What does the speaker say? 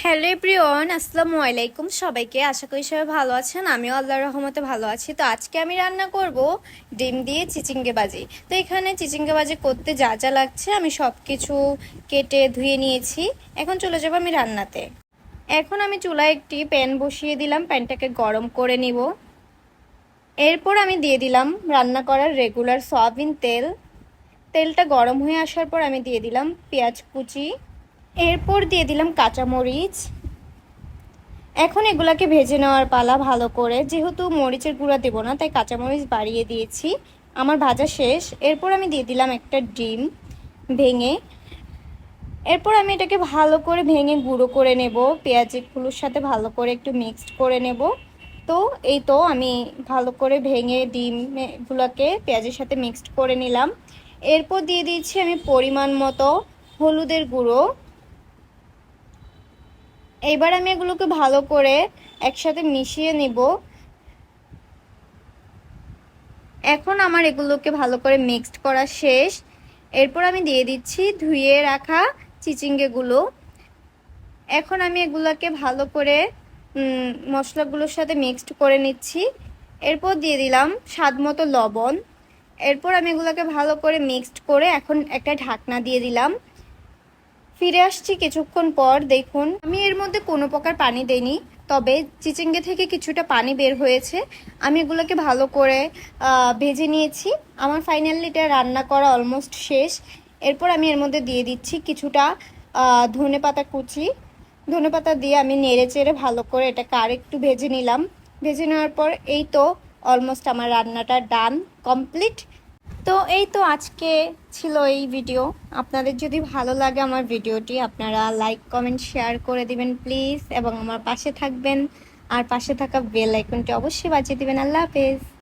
Hello everyone, আসসালামু আলাইকুম সবাইকে। আশা করি সবাই ভালো আছেন। আমিও আল্লাহর রহমতে ভালো আছি। তো আজকে আমি রান্না করব ডিম দিয়ে চিচিঙ্গে বাজি তো এখানে চিচিঙ্গে বাজি করতে যা যা লাগছে আমি সব কিছু কেটে ধুয়ে নিয়েছি। এখন চলে যাব আমি রান্নাতে। এখন আমি চুলায় একটি প্যান বসিয়ে দিলাম। প্যানটাকে গরম করে নিব। এরপর আমি দিয়ে দিলাম রান্না করার রেগুলার সয়াবিন তেল। তেলটা গরম হয়ে আসার পর আমি দিয়ে দিলাম পেঁয়াজ কুচি। এরপর দিয়ে দিলাম কাঁচামরিচ। এখন এগুলাকে ভেজে নেওয়ার পালা ভালো করে। যেহেতু মরিচের গুঁড়া দেবো না, তাই কাঁচামরিচ বাড়িয়ে দিয়েছি। আমার ভাজা শেষ। এরপর আমি দিয়ে দিলাম একটা ডিম ভেঙে। এরপর আমি এটাকে ভালো করে ভেঙে গুঁড়ো করে নেব। পেঁয়াজগুলোর সাথে ভালো করে একটু মিক্সড করে নেব। তো এই তো আমি ভালো করে ভেঙে ডিমগুলোকে পেঁয়াজের সাথে মিক্সড করে নিলাম। এরপর দিয়ে দিচ্ছি আমি পরিমাণ মতো হলুদের গুঁড়ো। এবার আমি এগুলোকে ভালো করে একসাথে মিশিয়ে নিব। এখন আমার এগুলোকে ভালো করে মিক্সড করা শেষ। এরপর আমি দিয়ে দিচ্ছি ধুয়ে রাখা চিচিঙ্গেগুলো। এখন আমি এগুলোকে ভালো করে মশলাগুলোর সাথে মিক্সড করে নিচ্ছি। এরপর দিয়ে দিলাম স্বাদ মতো লবণ। এরপর আমি এগুলোকে ভালো করে মিক্সড করে এখন একটা ঢাকনা দিয়ে দিলাম। ফিরে আসছি কিছুক্ষণ পর, দেখুন। আমি এর মধ্যে কোনো প্রকার পানি দেইনি, তবে চিচিঙ্গে থেকে কিছুটা পানি বের হয়েছে। আমি এগুলোকে ভালো করে ভেজে নিয়েছি। আমার ফাইনালি এটা রান্না করা অলমোস্ট শেষ। এরপর আমি এর মধ্যে দিয়ে দিচ্ছি কিছুটা ধনে পাতা কুচি। ধনে পাতা দিয়ে আমি নেড়ে চেড়ে ভালো করে এটাকে আর একটু ভেজে নিলাম। ভেজে নেওয়ার পর এই তো, অলমোস্ট আমার রান্নাটা ডান, কমপ্লিট। তো এই তো আজকে ছিল এই ভিডিও আপনাদের যদি ভালো লাগে আমার ভিডিওটি আপনারা লাইক কমেন্ট শেয়ার করে দিবেন প্লিজ এবং আমার পাশে থাকবেন। আর পাশে থাকা বেল আইকনটি অবশ্যই বাজিয়ে দিবেন। আল্লাহ হাফেজ।